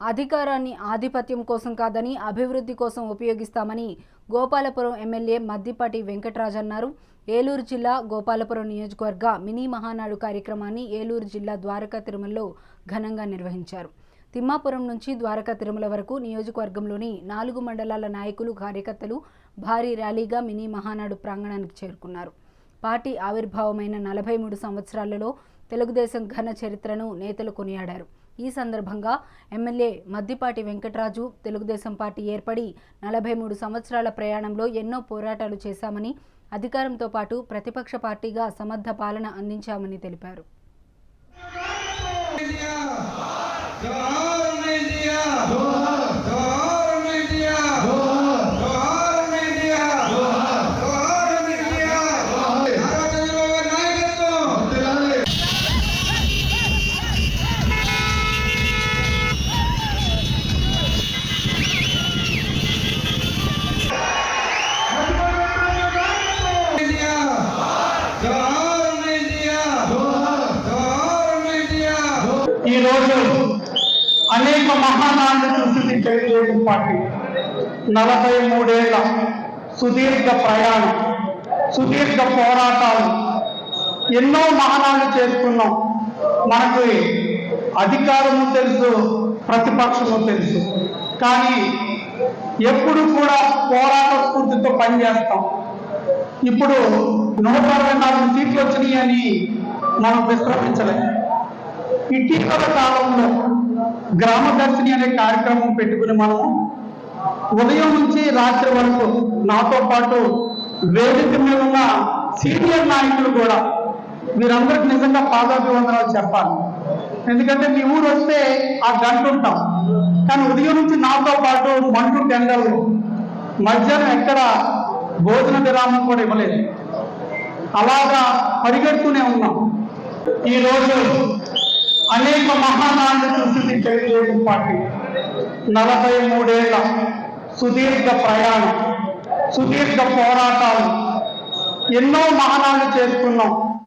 అధికారాన్ని ఆధిపత్యం కోసం కాదని అభివృద్ధి కోసం ఉపయోగిస్తామని గోపాలపురం ఎమ్మెల్యే మద్దిపాటి వెంకటరాజ్ అన్నారు. ఏలూరు జిల్లా గోపాలపురం నియోజకవర్గ మినీ మహానాడు కార్యక్రమాన్ని ఏలూరు జిల్లా ద్వారకా తిరుమలలో ఘనంగా నిర్వహించారు. తిమ్మాపురం నుంచి ద్వారకా తిరుమల వరకు నియోజకవర్గంలోని నాలుగు మండలాల నాయకులు కార్యకర్తలు భారీ ర్యాలీగా మినీ మహానాడు ప్రాంగణానికి చేరుకున్నారు. పార్టీ ఆవిర్భావమైన నలభై మూడు సంవత్సరాలలో తెలుగుదేశం ఘన చరిత్రను నేతలు కొనియాడారు. ఈ సందర్భంగా ఎమ్మెల్యే మద్దిపాటి వెంకటరాజు తెలుగుదేశం పార్టీ ఏర్పడి నలభై మూడు సంవత్సరాల ప్రయాణంలో ఎన్నో పోరాటాలు చేశామని అధికారంతో పాటు ప్రతిపక్ష పార్టీగా సమర్థ పాలన అందించామని తెలిపారు. ఈ రోజు అనేక మహానాన్ని చూసింది తెలుగుదేశం పార్టీ. నలభై మూడేళ్ళ సుదీర్ఘ ప్రయాణం సుదీర్ఘ పోరాటాలు ఎన్నో మహానాలు చేసుకున్నాం. మనకు అధికారము తెలుసు ప్రతిపక్షము తెలుసు. కానీ ఎప్పుడు కూడా పోరాట స్ఫూర్తితో పనిచేస్తాం. ఇప్పుడు నూట అరవై నాలుగు సీట్లు వచ్చినాయి అని మనం విశ్రమించలేం. ఇటీవల కాలంలో గ్రామదర్శిని అనే కార్యక్రమం పెట్టుకుని మనము ఉదయం నుంచి రాత్రి వరకు నాతో పాటు వేదిక మీద ఉన్న సీనియర్ నాయకులు కూడా వీరందరికి నిజంగా పాదాభివందనాలు చెప్పాలి. ఎందుకంటే మీ ఊరు వస్తే ఆ గంట ఉంటాం. కానీ ఉదయం నుంచి నాతో పాటు మంటు టెండర్లు మధ్యాహ్నం ఎక్కడ భోజన విరామం కూడా ఇవ్వలేదు. అలాగా పరిగెడుతూనే ఉన్నాం. ఈ రోజు అనేక మహానాన్ని చూసింది తెలుగుదేశం పార్టీ. నలభై మూడేళ్ళ సుదీర్ఘ ప్రయాణం సుదీర్ఘ పోరాటాలు ఎన్నో మహానాలు చేసుకున్నాం.